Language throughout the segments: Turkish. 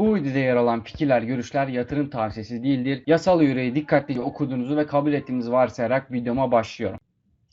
Bu videoda yer alan fikirler, görüşler yatırım tavsiyesi değildir. Yasal yüreği dikkatlice okuduğunuzu ve kabul ettiğinizi varsayarak videoma başlıyorum.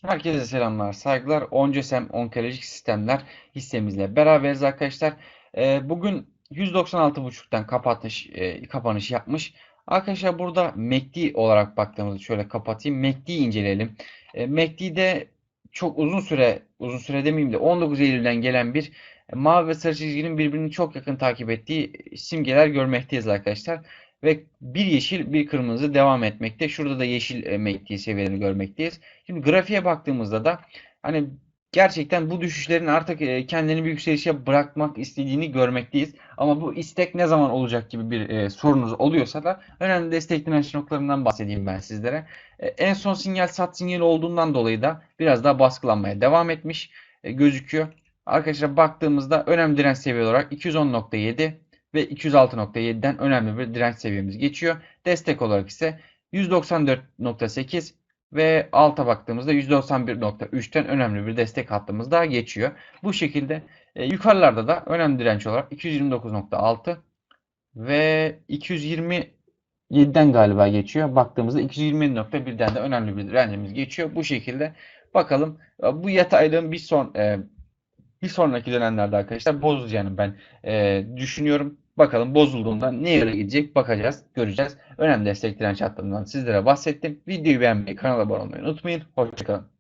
Herkese selamlar, saygılar. Oncesem Onkolojik Sistemler hissemizle beraberiz arkadaşlar. Ee, bugün 196.5'tan kapatış, e, kapanış yapmış. Arkadaşlar burada MACD olarak baktığımızda şöyle kapatayım. MACD'yi inceleyelim. E, MACD'de çok uzun süre, uzun süre demeyeyim de 19 Eylül'den gelen bir e, mavi ve sarı çizginin birbirini çok yakın takip ettiği simgeler görmekteyiz arkadaşlar. Ve bir yeşil bir kırmızı devam etmekte. Şurada da yeşil e, MACD seviyelerini görmekteyiz. Şimdi grafiğe baktığımızda da hani gerçekten bu düşüşlerin artık e, kendini bir yükselişe bırakmak istediğini görmekteyiz. Ama bu istek ne zaman olacak gibi bir e, sorunuz oluyorsa da önemli destek direnç noktalarından bahsedeyim ben sizlere. E, en son sinyal sat sinyali olduğundan dolayı da biraz daha baskılanmaya devam etmiş e, gözüküyor. Arkadaşlar baktığımızda önemli direnç seviye olarak 210.7 ve 206.7'den önemli bir direnç seviyemiz geçiyor. Destek olarak ise 194.8 ve alta baktığımızda 191.3'ten önemli bir destek hattımız daha geçiyor. Bu şekilde e, yukarılarda da önemli direnç olarak 229.6 ve 227'den galiba geçiyor. Baktığımızda 220.1'den de önemli bir direncimiz geçiyor. Bu şekilde bakalım e, bu yataylığın bir son e, bir sonraki dönemlerde arkadaşlar bozacağını ben e, düşünüyorum. Bakalım bozulduğunda ne yere gidecek bakacağız, göreceğiz. Önemli destek direnç hattından sizlere bahsettim. Videoyu beğenmeyi, kanala abone olmayı unutmayın. Hoşçakalın.